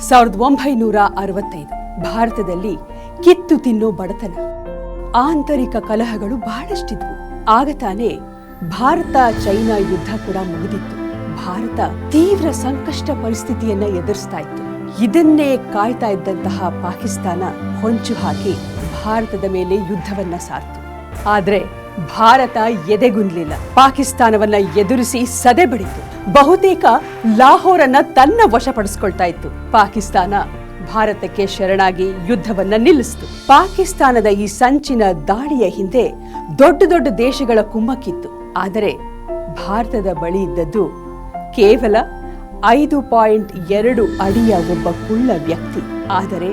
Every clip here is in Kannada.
ಸಾವಿರದ ಒಂಬೈನೂರ ಅರವತ್ತೈದು. ಭಾರತದಲ್ಲಿ ಕಿತ್ತು ತಿನ್ನೋ ಬಡತನ. ಆಂತರಿಕ ಕಲಹಗಳು ಬಹಳಷ್ಟಿದ್ವು. ಆಗ ತಾನೇ ಭಾರತ ಚೈನಾ ಯುದ್ಧ ಕೂಡ ಮುಗಿದಿತ್ತು. ಭಾರತ ತೀವ್ರ ಸಂಕಷ್ಟ ಪರಿಸ್ಥಿತಿಯನ್ನ ಎದುರಿಸ್ತಾ ಇತ್ತು. ಇದನ್ನೇ ಕಾಯ್ತಾ ಇದ್ದಂತಹ ಪಾಕಿಸ್ತಾನ ಹೊಂಚು ಹಾಕಿ ಭಾರತದ ಮೇಲೆ ಯುದ್ಧವನ್ನ ಸಾರ್ತು. ಆದ್ರೆ ಭಾರತ ಎದೆಗುಂದ್ಲಿಲ್ಲ. ಪಾಕಿಸ್ತಾನವನ್ನ ಎದುರಿಸಿ ಸದೆ ಬಡಿತು ಬಹುತೇಕ ಲಾಹೋರನ್ನ ತನ್ನ ವಶಪಡಿಸಿಕೊಳ್ತಾ ಇತ್ತು. ಪಾಕಿಸ್ತಾನ ಭಾರತಕ್ಕೆ ಶರಣಾಗಿ ಯುದ್ಧವನ್ನ ನಿಲ್ಲಿಸಿತು. ಪಾಕಿಸ್ತಾನದ ಈ ಸಂಚಿನ ದಾಳಿಯ ಹಿಂದೆ ದೊಡ್ಡ ದೊಡ್ಡ ದೇಶಗಳ ಕುಮ್ಮಕ್ಕಿತ್ತು. ಆದರೆ ಭಾರತದ ಬಳಿ ಇದ್ದದ್ದು ಕೇವಲ ಐದು ಪಾಯಿಂಟ್ ಎರಡು ಅಡಿಯ ಒಬ್ಬ ಕುಳ್ಳ ವ್ಯಕ್ತಿ. ಆದರೆ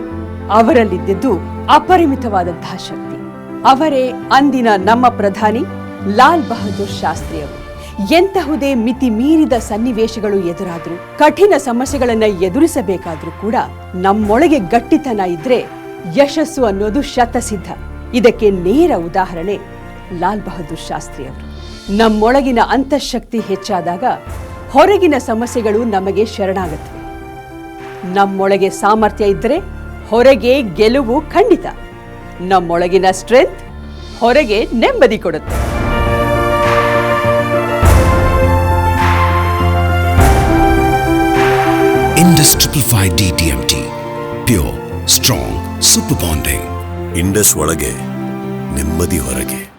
ಅವರಲ್ಲಿದ್ದದ್ದು ಅಪರಿಮಿತವಾದಂತಹ ಶಕ್ತಿ ಅವರೇ ಅಂದಿನ ನಮ್ಮ ಪ್ರಧಾನಿ ಲಾಲ್ ಬಹದ್ದೂರ್ ಶಾಸ್ತ್ರಿ ಅವರು ಎಂತಹುದೇ ಮಿತಿ ಮೀರಿದ ಸನ್ನಿವೇಶಗಳು ಎದುರಾದ್ರೂ, ಕಠಿಣ ಸಮಸ್ಯೆಗಳನ್ನ ಎದುರಿಸಬೇಕಾದ್ರೂ ಕೂಡ ನಮ್ಮೊಳಗೆ ಗಟ್ಟಿತನ ಇದ್ರೆ ಯಶಸ್ಸು ಅನ್ನೋದು ಶತಸಿದ್ಧ. ಇದಕ್ಕೆ ನೇರ ಉದಾಹರಣೆ ಲಾಲ್ ಬಹದ್ದೂರ್ ಶಾಸ್ತ್ರಿ ಅವರು. ನಮ್ಮೊಳಗಿನ ಅಂತಃಶಕ್ತಿ ಹೆಚ್ಚಾದಾಗ ಹೊರಗಿನ ಸಮಸ್ಯೆಗಳು ನಮಗೆ ಶರಣಾಗತ್ವೆ. ನಮ್ಮೊಳಗೆ ಸಾಮರ್ಥ್ಯ ಇದ್ದರೆ ಹೊರಗೆ ಗೆಲುವು ಖಂಡಿತ. ನಮ್ಮೊಳಗಿನ ಸ್ಟ್ರೆಂತ್ ಹೊರಗೆ ನೆಮ್ಮದಿ ಕೊಡುತ್ತೆ. Indus Triple Five DTMT. Pure, strong, super bonding. Indus ಒಳಗೆ ನೆಮ್ಮದಿ ಹೊರಗೆ